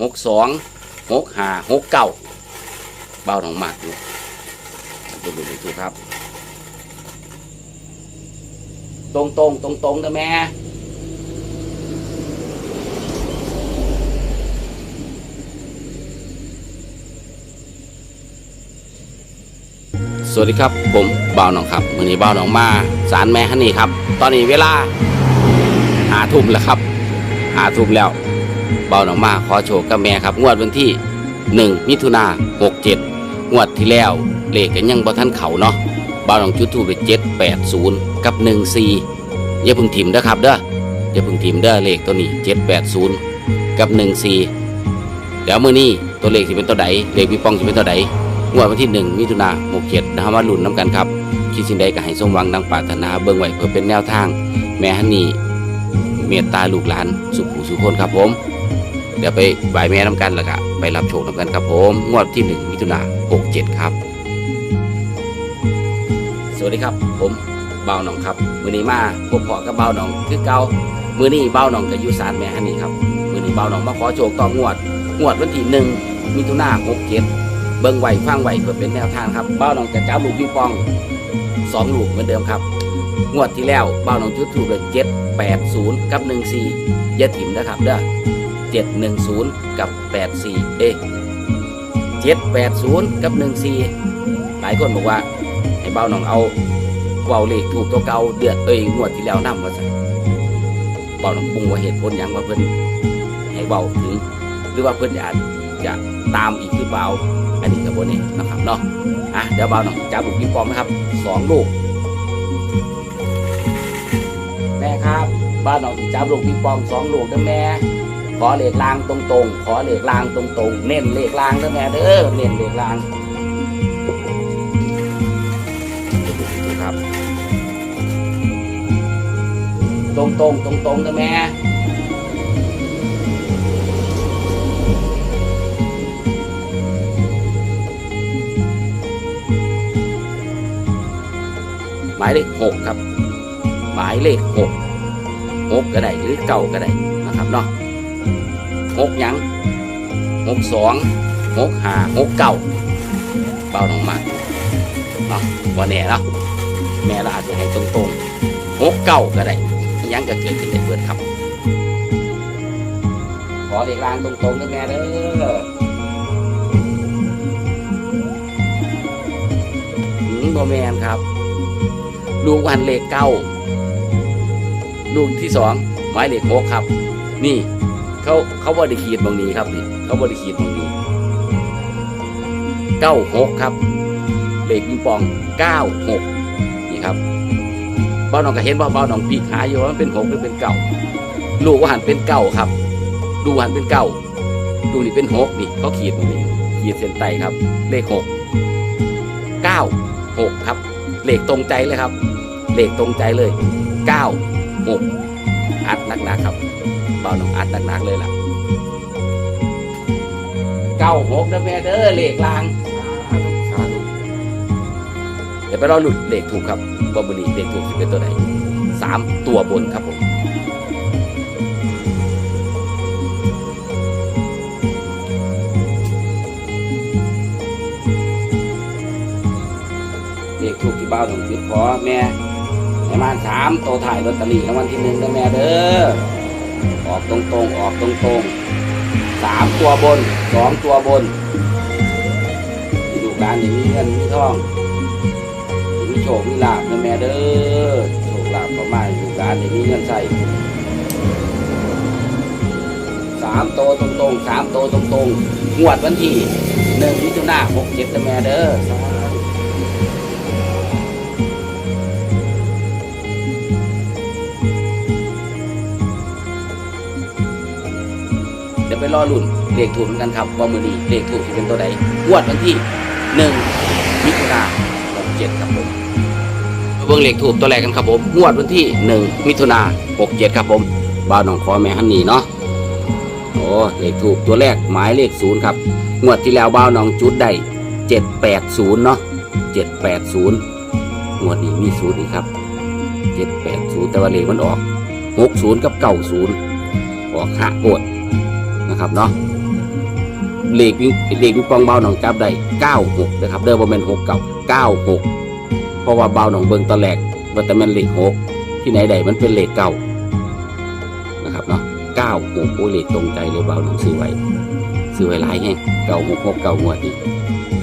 หกสองหกห้าหกเก้าเบาหนองมากอยู่ดูดูดูครับ ตรงตรงตรงตรงนะแม่สวัสดีครับ ผมบ่าวหนองครับมือนี้บ่าวหนองมาสารแม่ฮันนี่ครับ ตอนนี้เวลาหาทุ่มแล้วครับหาทุ่มแล้ว บาหนองมาขอโชว์กับแม่ครับ งวดวันที่หนึ่งมิถุนาหกเจ็ดงวดที่แล้วเลขกันยังบ่ท่านเขาเนาะบาหนองจุดทูบไปเจ็ดแปดศูนย์กับหนึ่งสี่อย่าพึ่งถิ่มเด้อครับเด้ออย่าพึ่งถิ่มเด้อเลขตัวนี้เจ็ดแปดศูนย์กับหนึ่งสี่เดี๋ยวมื่อนี้ตัวเลขจะเป็นตัวใดเลขพี่ปองจะเป็นตัวใดงวดวันที่หนึ่งมิถุนาหกเจ็ดนะครับมาลุ้นน้ำกันครับคิดสิ่งใดก็ให้สมหวังดังปรารถนาเบิ่งไหวเพื่อเป็นแนวทาง แม่ฮันนี่เมตตาลูกหลานสุขูสุขคนครับผม เดี๋ยวไปไหว้แม่น้ำกันแล้วก็ไปรับโชคน้ำกันครับผมงวดที่หนึ่งมิถุนาหกเจ็ดครับ สวัสดีครับ ผมเบาหนองครับ มือนี้มาพบพอกับเบาหนองคือเก่ามือนี้เบาหนองกับยุสานแม่ฮันนี่ครับมือนี้เบาหนองมาขอโชคต่องวดงวดวันที่หนึ่งมิถุนาหกเจ็ดเบิ่งไหวฟังไหวเพื่อเป็นแนวทางครับเบ้าหนองจะจ้าลูกปิงปองสองลูกเหมือนเดิมครับ งวดที่แล้วเบ้าหนองจุดถูกเลยเจ็ดแปดศูนย์กับหนึ่งสี่ย่าถิ่มนะครับเด้อ เจ็ดหนึ่งศูนย์กับแปดสี่เอ๊เจ็ดแปดศูนย์กับหนึ่งสี่หลายคนบอกว่าให้เบ้าหนองเอาเว้าเลขถูกตัวเก่าเดือดเอ้ยงวดที่แล้วนํมาใส่เบ้าหนองปรุงว่าเหตุผลหยังว่าเพิ่นให้เบ้าถึง หรือว่าเพิ่นอาจจะตามอีกหรือเปล่าอันนี้กับโบนี่นะครับเนาะอะเดี๋ยวเบาหน่อยจับลูกปิงปองนะครับสองลูกแม่ครับบ้านหนองจับลูกปิงปองสองลูกเด้อแม่ อเลขลางตรงๆ ขอเลขลางตรงๆ เน้นเลขลางเด้อแม่เด้อเน้นเลขลางดูครับตรงๆตรงๆเด้อแม่หมายเลขหกครับ หมายเลขหกหกก็ได้หรือเก่าก็ได้นะครับเนาะ หกยังหกสองหกห้าหกเก่าเบาลงมาเนาะวันแน่เนาะแม่เราอาจจะให้ตรงๆหกเก่าก็ได้ยังก็เกิดขึ้นในเบิดครับ ขอเด็กลางตรงๆนะแม่เด้อหืมโบแมนครับ ลูกวันเลขเก้าลูกที่สองหมายเลขหกครับ นี่ เขาเขาบริขีดบางนี้ครับนี่เขาบริขีดบางนี้เก้าหกครับเลขปิงปองเก้าหกนี่ครับเบ้าน้องก็เห็นว่าเบ้าน้องปีกหาอยู่ว่ามันเป็นหกหรือเป็นเก้าลูกว่าหันเป็นเก้าครับลูหันเป็นเก้าลูนี่เป็นหกนี่เขาขีดตรงนี้ขีดเส้นใต้ครับ เลขหกเก้าหกครับเลขตรงใจเลยครับเลขตรงใจเลยเก้าหกอัดหนักๆครับ เบาหนองอัดหนักๆเลยล่ะเก้าหกนะแม่เด้อเลขลางสาธุเดี๋ยวไปรอหลุดเลขถูกครับบอบุรีเลขถูกจะเป็นตัวไหนสามตัวบนครับผมเลขถูกที่บ้านของจุดขอแม่ให้มาสามตัวถ่ายลอตเตอรี่รางวัลที่หนึ่งนะแม่เด้อ ออกตรงๆออกตรงๆสามตัวบนสองตัวบนที่ลูกหลานอย่างมีเงินมีทองมีโชคมีลาภนะแม่เด้อโชคลาภเข้ามาให้ลูกหลานอย่างมีเงินใส่สามโตัวตรงสามโตัวตรงงวดวันที่หนึ่งมิถุนาหกเจ็ดนะแม่เด้อ รอรุ่นเลขถูกเหมือนกันครับว่ามือนี้เลขถูกจะเป็นตัวใดงวดวันที่หนึ่งมิถุนาหกเจ็ดครับผมเบิ่งเลขถูกตัวแรกกันครับผมงวดวันที่หนึ่งมิถุนาหกเจ็ดครับผมบ้านหนองคอแม่ฮันนี่เนาะโอ้เลขถูกตัวแรกหมายเลขศูนย์ครับงวดที่แล้วบ้าวหนองจุดได้เจ็ดแปดศูนย์เนาะเจ็ดแปดศูนย์งวดนี้มีศูนย์อีกครับเจ็ดแปดศูนย์แต่ว่าเลขมันออกหกศูนย์กับเก้าศูนย์ออกหักโกด นะครับเนาะเลขวิ่งเลขวิ่งปองเบาหนองจับได้เก้าหกนะครับเดิมว่าเป็นหกเก่าเก้าหกเพราะว่าเบาหนองเบิงตอนแรกว่าแต่มันเลขหกที่ไหนใดมันเป็นเลขเก้านะครับเนาะเก้าหกโอ้เลขตรงใจเลยเบาหนองซื้อไว้ซื้อไว้หลายแห่งเก่าหกหกเก่างวดดี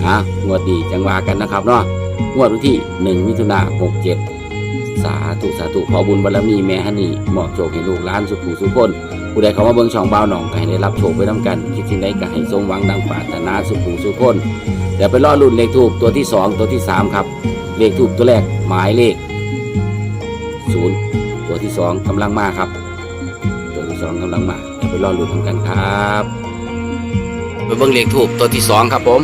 อะงวดดีจังว่ากันนะครับเนาะงวดวันที่หนึ่งมิถุนาหกเจ็ดสาธุสาธุขอบุญบารมีแม่ฮันนี่มอบโชคให้ลูกหลานสุขุสุขคน ผู้ใดเขามาเบิ่งช่องบ่าวหนองก็ให้ได้รับโชคไปน้ำกัน คิดสิ่งใดก็ให้สมหวังดังปรารถนาสุขหูสุขคนเดี๋ยวไปรอรุ่นเลขทูบตัวที่สองตัวที่สามครับ เลขทูบตัวแรกหมายเลขศูนย์ตัวที่สองกำลังมาครับ ตัวที่สองกำลังมาเดี๋ยวไปรอรุ่นกันครับไปเบิ่งเลขทูบตัวที่สองครับผม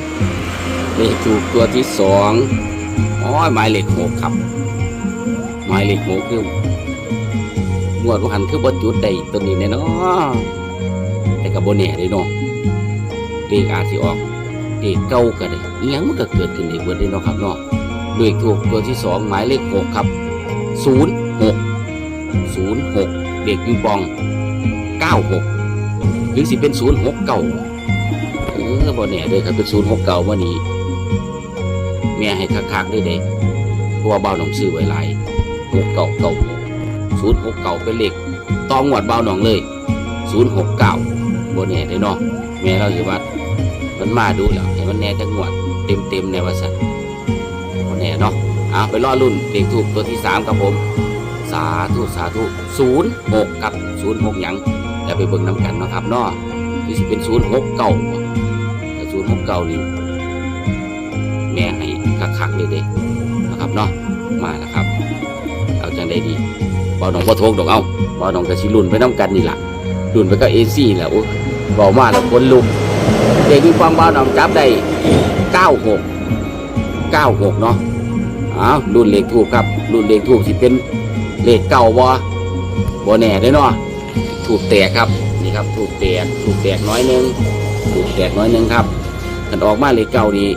เลขทูบตัวที่สองอ๋อหมายเลขหกครับ หมายเลขหกคือ งวดว่าหันคือบนจุดใดตัวนี้แน่นาะแต่กับบนเนี่ยได้เนาะเลขอาจสิออกเลขเก่าก็ได้อิหยังมันก็เกิดขึ้นในเบิดได้เนาะครับเนาะเลขถูกตัวที่สองหมายเลขหกครับศูนย์หกศูนย์หกเลขปิงปองเก้าหกหรือสิเป็นศูนย์หกเก่าเออบนเนี่ยเลยครับเป็นศูนย์หกเก่าวันนี้แม่ให้คักๆได้เด้เพราะว่าเบาหนองซื้อไว้หลายหกเก่าเก่า ศูนย์หกเก่าเป็นเหลขตองหวดเบาหนองเลยศูนย์หกเก้าบนแน่ได้เนาะแม่เราสิว่ามันมาดูแล้วให้มันแน่จังหวดเต็มเต็มในว่าสันบนแน่เนาะเอาไปรอรุ่นเลขถูกตัวที่สามครับผม สาธุสาธุศูนย์หกครับศูนย์หกหยังอย่าไปเบิ่งน้ำกันเนาะครับเนาะหรือสิเป็นศูนย์หกเก้าแต่ศูนย์หกเก้านี่แม่ให้คักๆเลยเด้นะครับเนาะมาแล้วครับ เอาจังได้ดี บ่าน้องบ่โทกดอกเอาบ่าน้องก็สิรุ่นไปน้ำกันนี่ล่ะรุ่นไปก็เอซี่แหละโอ้เบามาแล้วคนลุกเด็กมีความบ่าน้องจับได้เก้าหกเก้าหกเนาะอ้าวรุ่นเลขถูกครับ รุ่นเลขถูกสิเป็นเลขเก่าบ่บ่แน่เด้เนาะถูกแตกครับนี่ครับถูกแตกถูกแตกน้อยนึงถูกแตกน้อยนึงครับกันออกมาเลขเก่านี่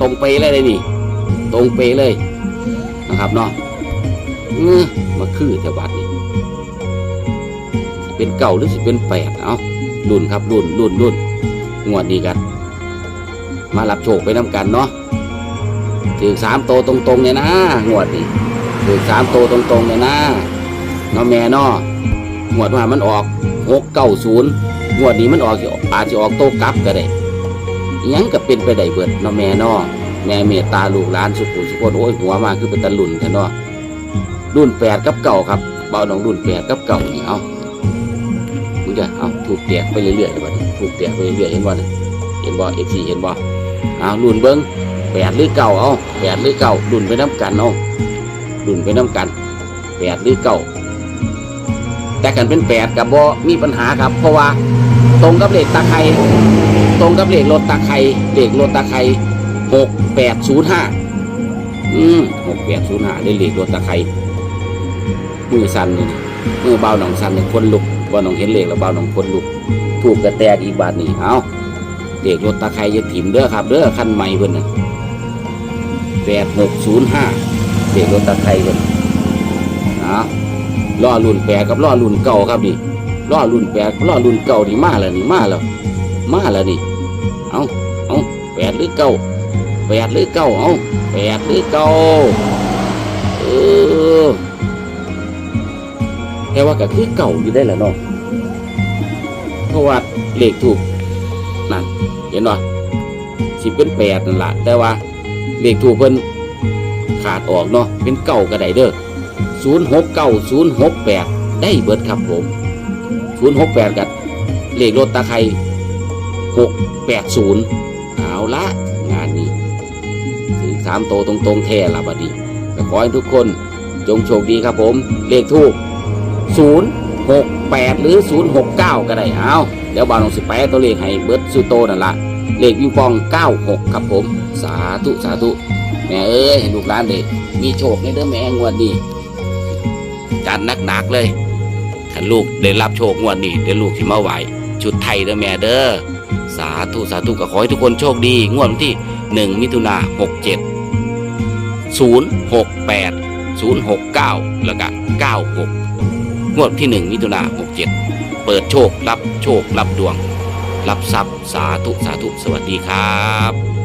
ตรงเปเลยเลยนี่ ตรงเปเลยนะครับเนาะ เออมาคือแถวบัดนี่เป็นเก่าหรือสิเป็นแปดเอารุ่นครับรุ่นรุ่นรุ่นงวดนี้กัน มารับโชคไปน้ำกันเนาะถือสามโตตรงๆเนี่ยนะงวดนี้ถือสามโตตรงๆเนี่ยนะนาะแม่นาะงวดว่ามันออกหกเก้าศูนย์งวดนี้มันออกอาจจะออกโตกลับก็ได้ยังก็เป็นไปได้เบิดนาะแม่นาะแม่เมตตาลูกหลานสุขุสุขโอ้ยหัวมาคือเป็นตะลุ่นแท้เนาะ รุ่นแปดกับเก่าครับเบาหนองรุ่นแปดกับเก่านี่เอามึงจะเอาถูกแตกไปเรื่อยๆเลยบันถูกแตกไปเรื่อยๆเห็นบ่เนี่ยเห็นบ่เอฟซีเห็นบ่เอารุ่นเบิ้งแปดหรือเก่าเอาแปดหรือเก่ารุ่นไปน้ำกันเอารุ่นไปน้ำกันแปดหรือเก่าแต่กันเป็นแปดกับบ่มีปัญหาครับ เพราะว่าตรงกับเลขตาไครตรงกับเลขรถตาไครเลขรถตาไครหกแปดศูนย์ห้า อืมหกแปดศูนย์ห้าได้เหลขรถตาไครมือสั่นนี่มือเบาหนองสั่นเนี่ยคนลุกเบาหนองเห็นเหลขแล้วเบาหนองคนลุก ถูกกระแตกอีกบาทนี่เอาเด็กรถตะไคร้จะถิ่มเด้อครับเด้อขั้นใหม่เพิ่นน่ะแปดหกศูนย์ห้าเด็กรถตะไคร้เพิ่นเอาล่อรุ่นแปดกับล่อรุ่นเก่าครับนี่ล่อรุ่นแปดล่อรุ่นเก่านี่มาแล้วนี่มาแล้วมาแล้วนี่ เอาเอาแปดหรือเก้า แปดหรือเก้าเอาแปดหรือเก้าเออแต่ว่าก็คือเก่าอยู่ได้แหละเนาะเพราะว่าเลขถูกนั่นเห็นป่ะสิเป็นแปดนั่นแหละแต่ว่าเลขถูกเพิ่นขาดออกเนาะเป็นเก่าก็ได้เด้อศูนย์หกเก้าศูนย์หกแปดได้เบิดครับผมศูนย์หกแปดกับเลขรถตาไครหกแปดศูนย์ สามโตตรงๆแท้ละบัดนี้ขอให้ทุกคนจงโชคดีครับผม เลขทูกศูนย์หรือศูนย์หกเก้าก็ได้เอาเดี๋ยวบาวลงสิแปตัวเลขให้เบิร์ดซูโตนั่นละเลขวิงปองเก้าหกครับผม สาธุสาธุแม่เอ้ยให้ลูกหลานเด็กมีโชคในเด้อแม่งวดนี้จัดหนักๆเลยขันลูกได้รับโชคงวดนี้เดี๋ยวลูกที่มาไหวชุดไทยเด้อแม่เด้อสาธุสาธุก็ขอให้ทุกคนโชคดี งวดที่หนึ่งมิถุนาห กเจ็ดศูนย์หกแปดศูนย์หกเก้าแล้วก็เก้าหกงวดที่หนึ่งมิถุนาหกเจ็ดเปิดโชครับโชครับดวง รับทรัพย์สาธุสาธุสวัสดีครับ